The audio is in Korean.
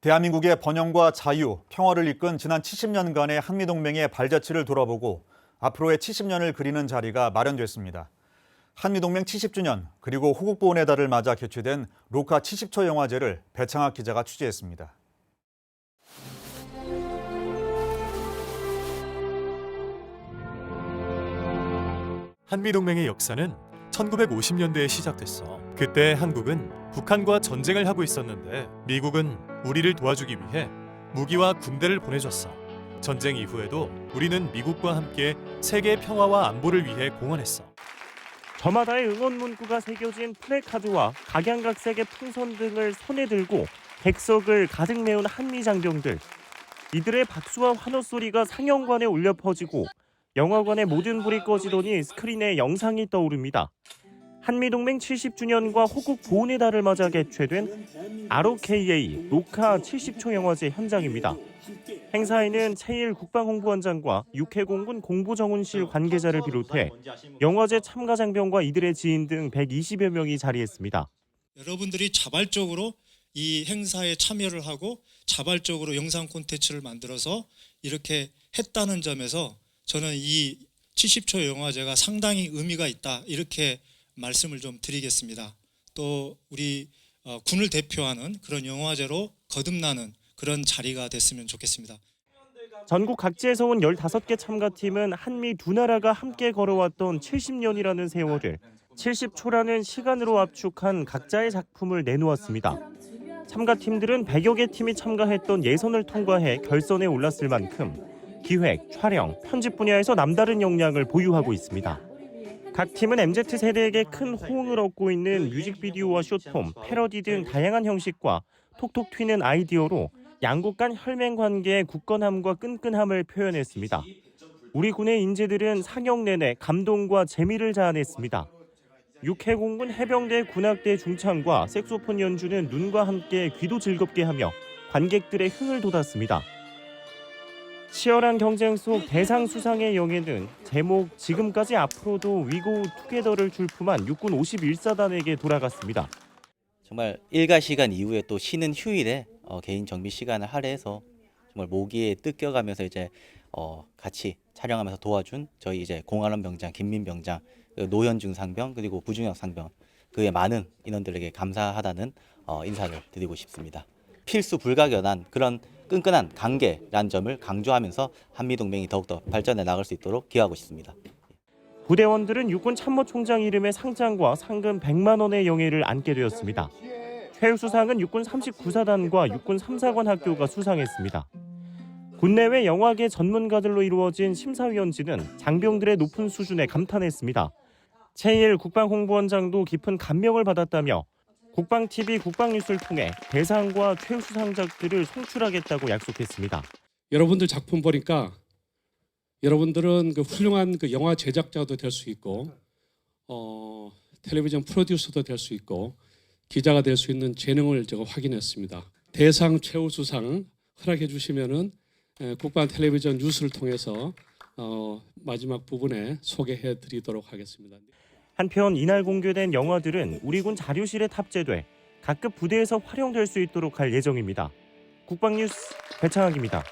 대한민국의 번영과 자유, 평화를 이끈 지난 70년간의 한미동맹의 발자취를 돌아보고 앞으로의 70년을 그리는 자리가 마련됐습니다. 한미동맹 70주년 그리고 호국보훈의 달을 맞아 개최된 로카 70초 영화제를 배창학 기자가 취재했습니다. 한미동맹의 역사는 1950년대에 시작됐어. 그때 한국은 북한과 전쟁을 하고 있었는데 미국은 우리를 도와주기 위해 무기와 군대를 보내줬어. 전쟁 이후에도 우리는 미국과 함께 세계 평화와 안보를 위해 공헌했어. 저마다의 응원 문구가 새겨진 플래카드와 각양각색의 풍선 등을 손에 들고 객석을 가득 메운 한미 장병들. 이들의 박수와 환호 소리가 상영관에 울려 퍼지고 영화관의 모든 불이 꺼지더니 스크린에 영상이 떠오릅니다. 한미동맹 70주년과 호국 보훈의 달을 맞아 개최된 ROKA 로카 70초 영화제 현장입니다. 행사에는 최일 국방홍보원장과 육해공군 공보정훈실 관계자를 비롯해 영화제 참가 장병과 이들의 지인 등 120여 명이 자리했습니다. 여러분들이 자발적으로 이 행사에 참여를 하고 자발적으로 영상 콘텐츠를 만들어서 이렇게 했다는 점에서 저는 이 70초 영화제가 상당히 의미가 있다 이렇게 말씀을 좀 드리겠습니다. 또 우리 어, 군을 대표하는 그런 영화제로 거듭나는 그런 자리가 됐으면 좋겠습니다. 전국 각지에서 온 15개 참가팀은 한미 두 나라가 함께 걸어왔던 70년이라는 세월을 70초라는 시간으로 압축한 각자의 작품을 내놓았습니다. 참가팀들은 100여 개 팀이 참가했던 예선을 통과해 결선에 올랐을 만큼 기획, 촬영, 편집 분야에서 남다른 역량을 보유하고 있습니다. 각 팀은 MZ 세대에게 큰 호응을 얻고 있는 뮤직비디오와 숏폼, 패러디 등 다양한 형식과 톡톡 튀는 아이디어로 양국 간 혈맹 관계의 굳건함과 끈끈함을 표현했습니다. 우리 군의 인재들은 상영 내내 감동과 재미를 자아냈습니다. 육해공군 해병대 군악대 중창과 색소폰 연주는 눈과 함께 귀도 즐겁게 하며 관객들의 흥을 돋았습니다. 치열한 경쟁 속 대상 수상의 영예는 제목 지금까지 앞으로도 위고 투게더를 출품한 육군 51사단에게 돌아갔습니다. 정말 일가 시간 이후에 또 쉬는 휴일에 어, 개인 정비 시간을 할애해서 정말 모기에 뜯겨가면서 이제 어, 같이 촬영하면서 도와준 저희 이제 공안원 병장, 김민 병장, 그 노현중 상병 그리고 부중혁 상병 그의 많은 인원들에게 감사하다는 어, 인사를 드리고 싶습니다. 필수 불가결한 그런 끈끈한 관계란 점을 강조하면서 한미 동맹이 더욱더 발전해 나갈 수 있도록 기하고 싶습니다. 부대원들은 육군 참모총장 이름의 상장과 상금 100만 원의 영예를 안게 되었습니다. 최우 수상은 육군 39사단과 육군 3사관 학교가 수상했습니다. 군내외 영화계 전문가들로 이루어진 심사위원진은 장병들의 높은 수준에 감탄했습니다. 최일 국방홍보원장도 깊은 감명을 받았다며 국방TV 국방뉴스를 통해 대상과 최우수상작들을 송출하겠다고 약속했습니다. 여러분들 작품 보니까 여러분들은 그 훌륭한 그 영화 제작자도 될 수 있고 어, 텔레비전 프로듀서도 될 수 있고 기자가 될 수 있는 재능을 제가 확인했습니다. 대상 최우수상 허락해 주시면은 에, 국방 텔레비전 뉴스를 통해서 어, 마지막 부분에 소개해 드리도록 하겠습니다. 한편 이날 공개된 영화들은 우리 군 자료실에 탑재돼 각급 부대에서 활용될 수 있도록 할 예정입니다. 국방뉴스 배창학입니다.